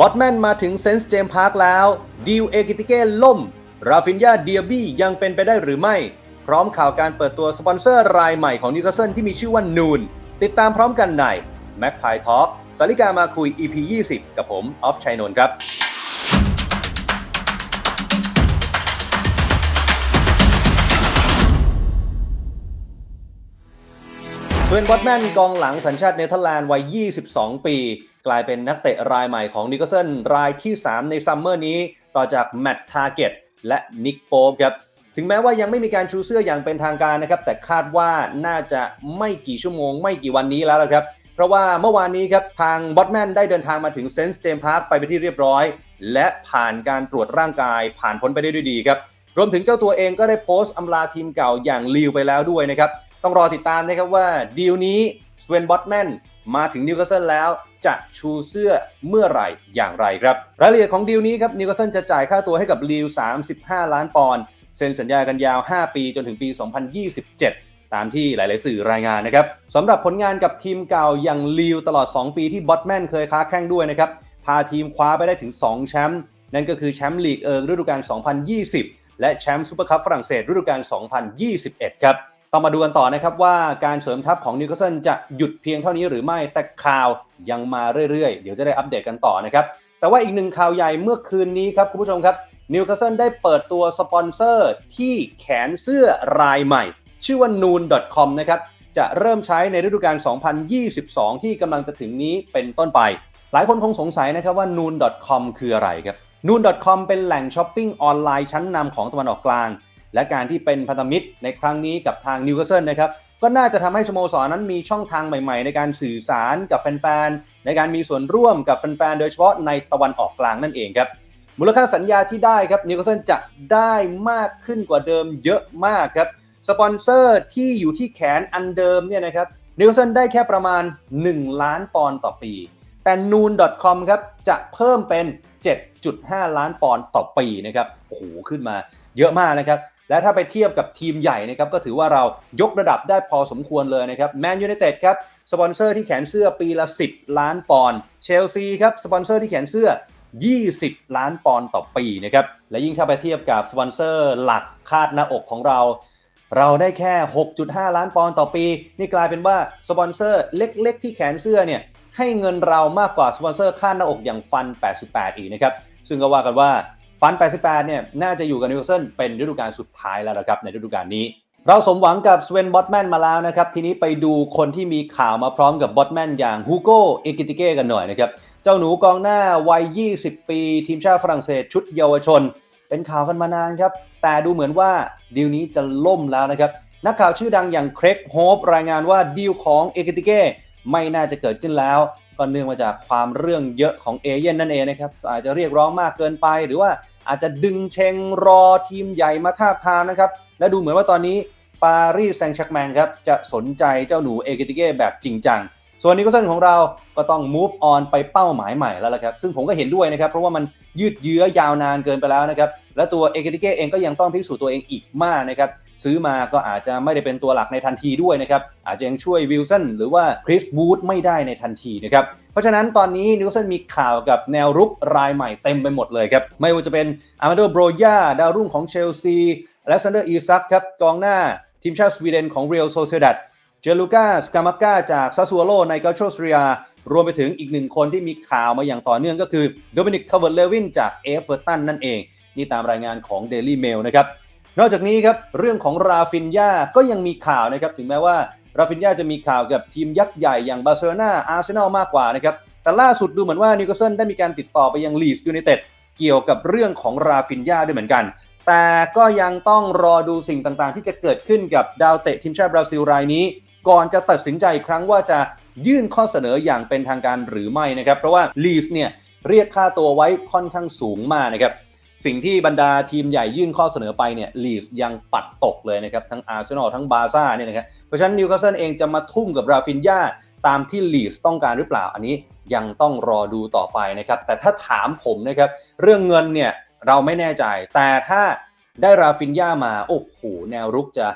บอตแมนมาถึงเซนส์เจมพาร์คแล้วดิวเอกิติเก้ล่ม ราฟินยาเดียบี้ยังเป็นไปได้หรือไม่ พร้อมข่าวการเปิดตัวสปอนเซอร์รายใหม่ของนิวคาสเซิลที่มีชื่อว่านูน ติดตามพร้อมกันใน m a c p i Talk สาริกามาคุย EP 20 กับผมออฟชัยนนท์ครับเพื่อนบอตแมนกองหลังสัญชาติเนเธอร์แลนด์วัย 22 ปี กลายเป็นนักเตะรายใหม่ของนิโคลเซนรายที่ 3 ในซัมเมอร์นี้ ต่อจากแมตต์ทาร์เก็ตและนิกโป๊ปครับถึงแม้ว่ายังไม่มีการชูเสื้ออย่างเป็นทางการนะครับ แต่คาดว่าน่าจะไม่กี่ชั่วโมง ไม่กี่วันนี้แล้วละครับ เพราะว่าเมื่อวานนี้ครับทางบอตแมนได้เดินทางมาถึงเซนส์เจมพาร์คไปไปนที่เรียบร้อย และผ่านการตรวจร่างกายผ่านพ้นไปได้ด้วยดีครับรวมถึงเจ้าตัวเองก็ได้โพสต์อำลาทีมเก่าอย่างลีวไปแล้วด้วยนะครับ ต้องรอติดตามนะครับว่าดีลนี้สเวนบอตแมน มาถึงนิวคาสเซิลแล้วจะชูเสื้อเมื่อไหร่อย่างไรครับ รายละเอียดของดีลนี้ครับนิวคาสเซิลจะจ่ายค่าตัวให้กับลีว35 ล้านปอนด์เซ็นสัญญากันยาว 5 ปีจนถึงปี 2027 ตามที่หลาย ๆ สื่อรายงานนะครับสำหรับผลงานกับทีมเก่าอย่างลีวตลอด 2 ปีที่บอตแมนเคยค้าแข่งด้วยนะครับพาทีมคว้าไปได้ถึง 2 แชมป์นั่นก็คือแชมป์ลีกเอิงฤดูกาล 2020 และแชมป์ซูเปอร์คัพฝรั่งเศสฤดูกาล 2021 ครับ ต้องมาดูกันต่อนะครับว่าการเสริมทัพของนิวคาสเซิลจะหยุดเพียงเท่านี้หรือไม่แต่ข่าวยังมาเรื่อยๆ เดี๋ยวจะได้อัปเดตกันต่อนะครับแต่ว่าอีกหนึ่งข่าวใหญ่เมื่อคืนนี้ครับคุณผู้ชมครับนิวคาสเซิลได้เปิดตัวสปอนเซอร์ที่แขนเสื้อรายใหม่ ชื่อว่า noon.com นะครับจะเริ่มใช้ในฤดูกาล 2022 ที่กำลังจะถึงนี้เป็นต้นไป หลายคนคงสงสัยนะครับว่า noon.com คืออะไรครับ noon.com เป็นแหล่งช้อปปิ้งออนไลน์ชั้นนำของตะวันออกกลาง และการที่เป็นพันธมิตรในครั้งนี้กับทางนิวคาสเซิลนะครับก็น่าจะทำให้สโมสรนั้นมีช่องทางใหม่ๆ ในการสื่อสารกับแฟนๆในการมีส่วนร่วมกับแฟนๆโดยเฉพาะในตะวันออกกลางนั่นเองครับมูลค่าสัญญาที่ได้ครับนิวคาสเซิลจะได้มากขึ้นกว่าเดิมเยอะมากครับสปอนเซอร์ที่อยู่ที่แขนอันเดิมเนี่ยนะครับนิวคาสเซิลได้แค่ประมาณ 1 ล้านปอนด์ต่อปี แต่ noon.com ครับจะเพิ่มเป็น 7.5 ล้านปอนด์ต่อปีนะครับโอ้โหขึ้นมาเยอะมากนะครับ และถ้าไปเทียบกับทีมใหญ่นะครับก็ถือว่าเรายกระดับได้พอสมควรเลยนะครับแมนยูไนเต็ดครับสปอนเซอร์ที่แขนเสื้อปีละ 10 ล้านปอนด์เชลซีครับสปอนเซอร์ที่แขนเสื้อ 20 ล้านปอนด์ต่อปีนะครับและยิ่งถ้าไปเทียบกับสปอนเซอร์หลักคาดหน้าอกของเรา เราได้แค่ 6.5 ล้านปอนด์ต่อปี นี่กลายเป็นว่าสปอนเซอร์เล็ก ๆ ที่แขนเสื้อเนี่ยให้เงินเรามากกว่าสปอนเซอร์ค่าหน้าอกอย่างฟัน 88 อีกนะครับซึ่งก็ว่ากันว่า ฟัน 88 เนี่ย น่าจะอยู่กับนิวคาสเซิลเป็นฤดูกาลสุดท้ายแล้วนะครับในฤดูกาลนี้ เราสมหวังกับสเวนบอตแมนมาแล้วนะครับ ทีนี้ไปดูคนที่มีข่าวมาพร้อมกับบอตแมนอย่างฮูโกเอกิติเก้กันหน่อยนะครับ เจ้าหนูกองหน้าวัย 20 ปี ทีมชาติฝรั่งเศสชุดเยาวชน เป็นข่าวกันมานานครับ แต่ดูเหมือนว่าดีลนี้จะล่มแล้วนะครับ นักข่าวชื่อดังอย่างเครกโฮปรายงานว่าดีลของเอกิติเก้ไม่น่าจะเกิดขึ้นแล้ว ก็เนื่องมาจากความเรื่องเยอะของเอเย่นนั่นเองนะครับอาจจะเรียกร้องมากเกินไป หรือว่าอาจจะดึงเชงรอทีมใหญ่มาทาบทามนะครับและดูเหมือนว่าตอนนี้ปารีสแซงต์แชร์กแมงครับจะสนใจเจ้าหนูเอกิติเก้แบบจริงจังส่วนนิโคลเซนของเราก็ต้อง move on ไปเป้าหมายใหม่แล้วละครับ ซึ่งผมก็เห็นด้วยนะครับ เพราะว่ามันยืดเยื้อยาวนานเกินไปแล้วนะครับ และตัวเอเกติเก้เองก็ยังต้องพิสูจน์ตัวเองอีกมากนะครับ ซื้อมาก็อาจจะไม่ได้เป็นตัวหลักในทันทีด้วยนะครับ อาจจะยังช่วยวิลสันหรือว่าคริสบูธไม่ได้ในทันทีนะครับ เพราะฉะนั้นตอนนี้นิวสเซิลมีข่าวกับแนวรุกรายใหม่เต็มไปหมดเลยครับ ไม่ว่าจะเป็นอามาโดโบรยาดาวรุ่งของเชลซีอเล็กซานเดอร์อีซักครับกองหน้าทีมชาติสวีเดนของเรียลโซเซดัดเจลูกาสกามาก้าจากซาซูโอโลในกาโชสเรียรวมไปถึงอีกหนึ่งคนที่มีข่าวมาอย่างต่อเนื่องก็คือโดมินิกคาเวอร์เลวินจากเอฟเวอร์ตันนั่นเอง นี่ตามรายงานของ Daily Mail นะครับ นอกจากนี้ครับเรื่องของราฟินยาก็ยังมีข่าวนะครับถึงแม้ว่าราฟินยาจะมีข่าวกับทีมยักษ์ใหญ่อย่างบาร์เซโลนาอาร์เซนอลมากกว่านะครับแต่ล่าสุดดูเหมือนว่านิวคาสเซิลได้มีการติดต่อไปยังลีสยูไนเต็ดเกี่ยวกับเรื่องของราฟินยาด้วยเหมือนกัน แต่ก็ยังต้องรอดูสิ่งต่างๆ ที่จะเกิดขึ้นกับดาวเตะทีมชาติบราซิลรายนี้ ก่อนจะตัดสินใจอีกครั้งว่าจะยื่นข้อเสนออย่างเป็นทางการหรือไม่นะครับเพราะว่าลีฟเนี่ยเรียกค่าตัวไว้ค่อนข้างสูงมากนะครับ สิ่งที่บรรดาทีมใหญ่ยื่นข้อเสนอไปเนี่ยลีฟยังปัดตกเลยนะครับทั้งอาร์เซนอลทั้งบาร์ซ่าเนี่ยนะครับเพราะฉะนั้นนิวคาสเซิลเองจะมาทุ่มกับราฟินยาตามที่ลีฟต้องการหรือเปล่าอันนี้ยังต้องรอดูต่อไปนะครับ แต่ถ้าถามผมนะครับ เรื่องเงินเนี่ยเราไม่แน่ใจ แต่ถ้าได้ราฟินยามา โอ้โห แนวรุกจะ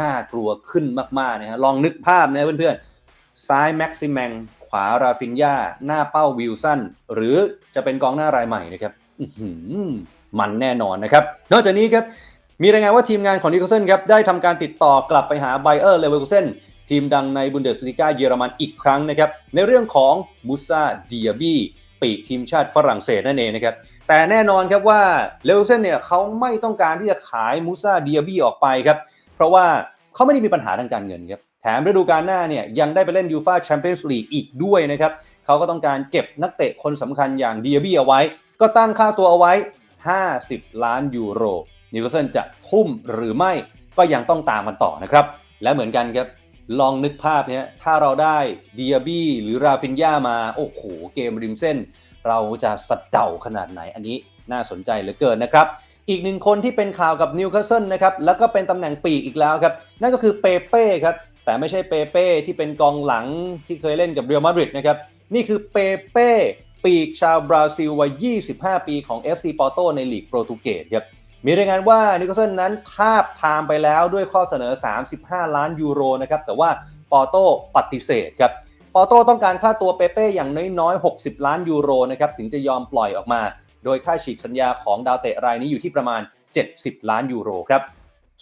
น่ากลัวขึ้นมากๆนะฮะลองนึกภาพนะเพื่อนๆ ซ้ายแม็กซิแมงขวาราฟินยาหน้าเป้าวิลสันหรือจะเป็นกองหน้ารายใหม่นะครับอื มันแน่นอนนะครับ นอกจากนี้ครับมีรายงานว่าทีมงานของนิโคลเซนครับได้ทำการติดต่อกลับไปหาไบเออร์เลเวอร์คูเซนทีมดังในบุนเดสลิกาเยอรมันอีกครั้งนะครับในเรื่องของมูซาเดียบีปีกทีมชาติฝรั่งเศสนั่นเองนะครับแต่แน่นอนครับว่าเลเวอร์คูเซนเนี่ยเขาไม่ต้องการที่จะขายมูซาเดียบีออกไปครับเพราะว่าเขาไม่ได้มีปัญหาทางการเงินครับแถมฤดูกาลหน้าเนี่ยยังได้ไปเล่นยูฟาแชมเปี้ยนส์ลีกอีกด้วยนะครับเขาก็ต้องการเก็บนักเตะคนสำคัญอย่างเดียบี้เอาไว้ ก็ตั้งค่าตัวเอาไว้ 50 ล้านยูโรนิวคาสเซิลจะทุ่มหรือไม่ก็ยังต้องตามกันต่อนะครับ และเหมือนกันครับ ลองนึกภาพเนี้ยถ้าเราได้เดียบี้หรือราฟินยามา โอ้โห เกมริมเส้น เราจะสะเดาขนาดไหนอันนี้น่าสนใจเหลือเกินนะครับอีกหนึ่งคนที่เป็นข่าวกับนิวคาสเซิลนะครับ แล้วก็เป็นตำแหน่งปีกอีกแล้วครับ นั่นก็คือเปเป้ครับ แต่ไม่ใช่เปเป้ที่เป็นกองหลังที่เคยเล่นกับเรอัลมาดริดนะครับ นี่คือเปเป้ ปีกชาวบราซิลวัย 25 ปีของ FC ปอร์โตในลีกโปรตุเกสครับมีรายงานว่านิโคลเซนนั้นทาบทามไปแล้วด้วยข้อเสนอ 35 ล้านยูโรนะครับแต่ว่าปอร์โตปฏิเสธครับปอร์โตต้องการค่าตัวเปเป้อย่างน้อยๆ 60 ล้านยูโรนะครับถึงจะยอมปล่อยออกมา โดยค่าฉีกสัญญาของดาวเตะรายนี้อยู่ที่ประมาณ 70 ล้านยูโรครับ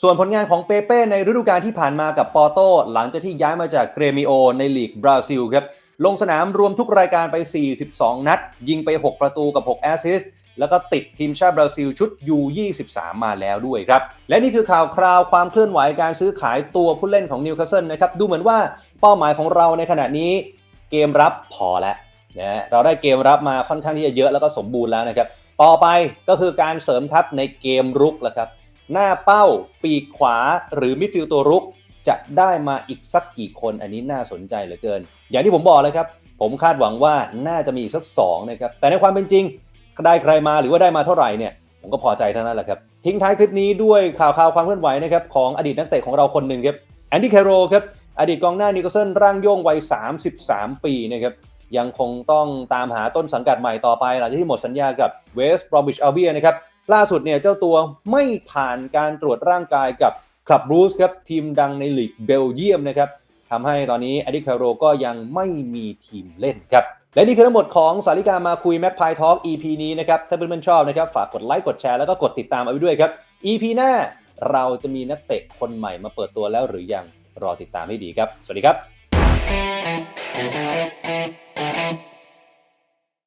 ส่วนผลงานของเปเป้ในฤดูกาลที่ผ่านมากับปอร์โตหลังจากที่ย้ายมาจากเกรมิโอในลีกบราซิลครับ ลงสนามรวมทุกรายการไป 42 นัด ยิงไป 6 ประตูกับ 6 แอสซิสต์แล้วก็ติดทีมชาติบราซิลชุด U23 มาแล้วด้วยครับ และนี่คือข่าวคราวความเคลื่อนไหวการซื้อขายตัวผู้เล่นของนิวคาสเซิลนะครับ ดูเหมือนว่าเป้าหมายของเราในขณะนี้เกมรับพอแล้วนะเราได้เกมรับมาค่อนข้างที่จะเยอะแล้วก็สมบูรณ์แล้วนะครับ ต่อไปก็คือการเสริมทัพในเกมรุกแล้วครับ หน้าเป้าปีกขวาหรือมิดฟิลด์ตัวรุก จะได้มาอีกสักกี่คนอันนี้น่าสนใจเหลือเกิน อย่างที่ผมบอกเลยครับ ผมคาดหวังว่าน่าจะมีอีกสักสองนะครับแต่ในความเป็นจริงได้ใครมาหรือว่าได้มาเท่าไหร่เนี่ยผมก็พอใจเท่านั้นแหละครับ ทิ้งท้ายคลิปนี้ด้วยข่าวข่าวความเคลื่อนไหวนะครับของอดีตนักเตะของเราคนหนึ่งครับแอนดี้แคโรครับอดีตกองหน้านิโคลเซนร่างโย่งวัย 33 ปีนะครับยังคงต้องตามหาต้นสังกัดใหม่ต่อไปหลังจากที่หมดสัญญากับเวสต์บรอมบิชอัลเบียนะครับล่าสุดเนี่ยเจ้าตัวไม่ผ่านการตรวจร่างกายกับ คลับรูสครับทีมดังในลีกเบลเยียมนะครับทำให้ตอนนี้อดิคาโรก็ยังไม่มีทีมเล่นครับและนี่คือทั้งหมดของสาริกามาคุยแม็กพายทอล์ก EP นี้นะครับ ถ้าเพื่อนๆชอบนะครับ ฝากกดไลค์กดแชร์แล้วก็กดติดตามเอาไว้ด้วยครับ EP หน้าเราจะมีนักเตะคนใหม่มาเปิดตัวแล้วหรือยังรอติดตามให้ดีครับ สวัสดีครับ